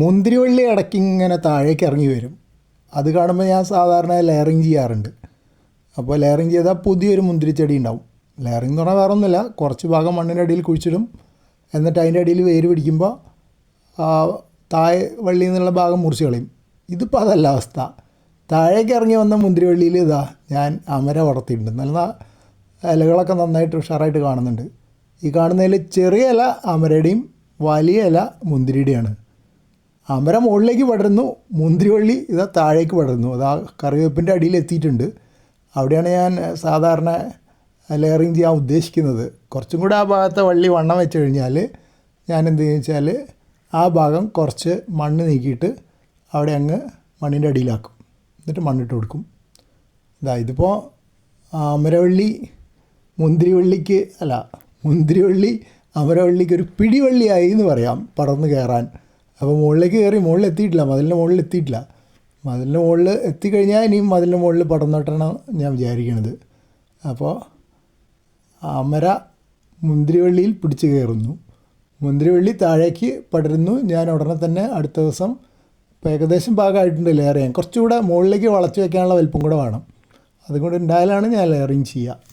മുന്തിരിവള്ളി ഇടയ്ക്ക് ഇങ്ങനെ താഴേക്ക് ഇറങ്ങി വരും. അത് കാണുമ്പോൾ ഞാൻ സാധാരണ ലെയറിങ് ചെയ്യാറുണ്ട്. അപ്പോൾ ലെയറിങ് ചെയ്താൽ പുതിയൊരു മുന്തിരിച്ചെടി ഉണ്ടാവും. ലെയറിങ് എന്ന് പറഞ്ഞാൽ വേറെ ഒന്നുമില്ല കുറച്ച് ഭാഗം മണ്ണിന്റെ അടിയിൽ കുഴിച്ചിടും. എന്നിട്ട് അതിന്റെ അടിയിൽ വേര് പിടിക്കുമ്പോൾ താഴെ വള്ളിയിൽ നിന്നുള്ള ഭാഗം മുറിച്ച് കളയും. ഇതിപ്പോൾ അതല്ല അവസ്ഥ. താഴേക്ക് ഇറങ്ങി വന്ന മുന്തിരിവള്ളിയിൽ ഇതാ ഞാൻ അമര വളർത്തിയിട്ടുണ്ട്. നല്ല ഇലകളൊക്കെ നന്നായിട്ട് ഉഷാറായിട്ട് കാണുന്നുണ്ട്. ഈ കാണുന്നതിൽ ചെറിയ ഇല അമരയുടെയും വലിയ ഇല മുന്തിരിയുടെയാണ്. അമര മുകളിലേക്ക് പടരുന്നു മുന്തിരിവള്ളി ഇതാ താഴേക്ക് പടരുന്നു. അതാ കറിവേപ്പിന്റെ അടിയിൽ എത്തിയിട്ടുണ്ട്. അവിടെയാണ് ഞാൻ സാധാരണ ലെയറിങ് ചെയ്യാൻ ഉദ്ദേശിക്കുന്നത്. കുറച്ചും കൂടെ ആ ഭാഗത്തെ വള്ളി വണ്ണം വെച്ച് കഴിഞ്ഞാൽ ഞാൻ എന്ത് വെച്ചാൽ ആ ഭാഗം കുറച്ച് മണ്ണ് നീക്കിയിട്ട് അവിടെ അങ്ങ് മണ്ണിന്റെ അടിയിലാക്കും. എന്നിട്ട് മണ്ണിട്ട് കൊടുക്കും. ഇതാ ഇതിപ്പോൾ അമരവള്ളി മുന്തിരിവള്ളിക്ക് അല്ല മുന്തിരിവള്ളി അമരവള്ളിക്ക് ഒരു പിടിവള്ളിയായി എന്ന് പറയാം പടർന്ന് കയറാൻ. അപ്പോൾ മുകളിലേക്ക് കയറി മുകളിൽ എത്തിയിട്ടില്ല മതിലിന്റെ മുകളിൽ എത്തിയിട്ടില്ല. മതിലിന്റെ മുകളിൽ എത്തിക്കഴിഞ്ഞാൽ ഇനിയും മതിലിന്റെ മുകളിൽ പടർന്നോട്ടാണ് ഞാൻ വിചാരിക്കണത്. അപ്പോൾ അമര മുന്തിരിവള്ളിയിൽ പിടിച്ച് കയറുന്നു. മുന്തിരിവള്ളി താഴേക്ക് പടരുന്നു. ഞാൻ ഉടനെ തന്നെ അടുത്ത ദിവസം ഏകദേശം ഭാഗമായിട്ടുണ്ട് ലെയർ ചെയ്യാൻ. കുറച്ചുകൂടെ മുകളിലേക്ക് വളച്ച് വയ്ക്കാനുള്ള വലിപ്പം കൂടെ വേണം. അതുകൊണ്ട് ഉണ്ടായാലാണ് ഞാൻ ലെയറിങ് ചെയ്യുക